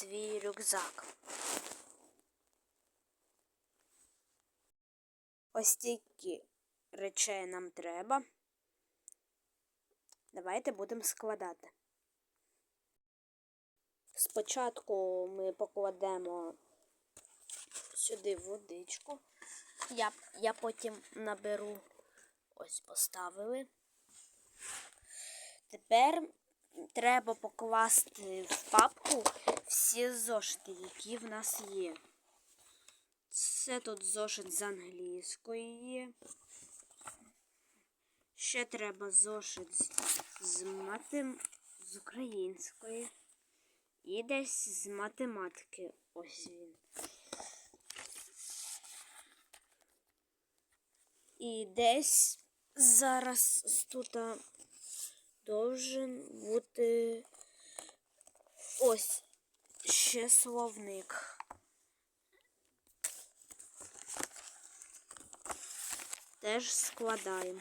свій рюкзак. Ось стільки речей нам треба. Давайте будемо складати. Спочатку ми покладемо сюди водичку. Я, я потім наберу. Ось поставили. Тепер треба покласти в папку всі зошити, які в нас є. Це тут зошит з англійської є. Ще треба зошит з, з, матем... з української. І десь з математики. Ось він. І десь зараз тут должен бути ось ще словник. Теж складаємо.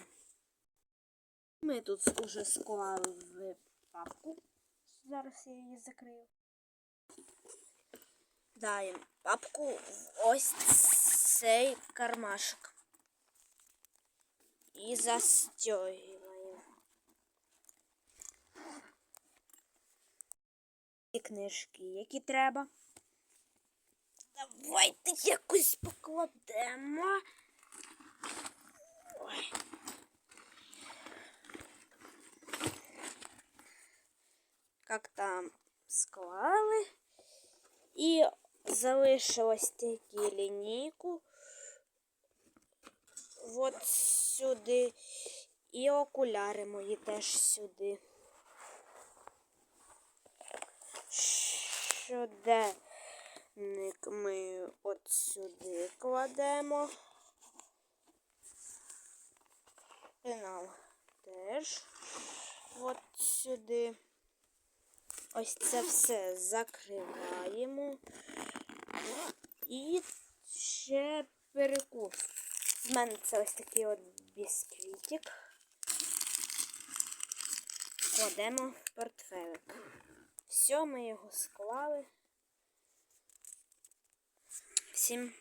Ми тут уже склали папку. Зараз я її закрию. Даємо папку в ось цей кармашок. І застягуємо. І книжки, які треба. Давайте якось покладемо. Ой. Как там склали. І залишилось тільки лінійку. От сюди. І окуляри мої теж сюди. Щоденник ми от сюди кладемо. Пенал теж от сюди. Ось це все закриваємо. І ще перекус. В мене це ось такий от бісквітик. Кладемо в портфелик. Все, ми його склали. Всім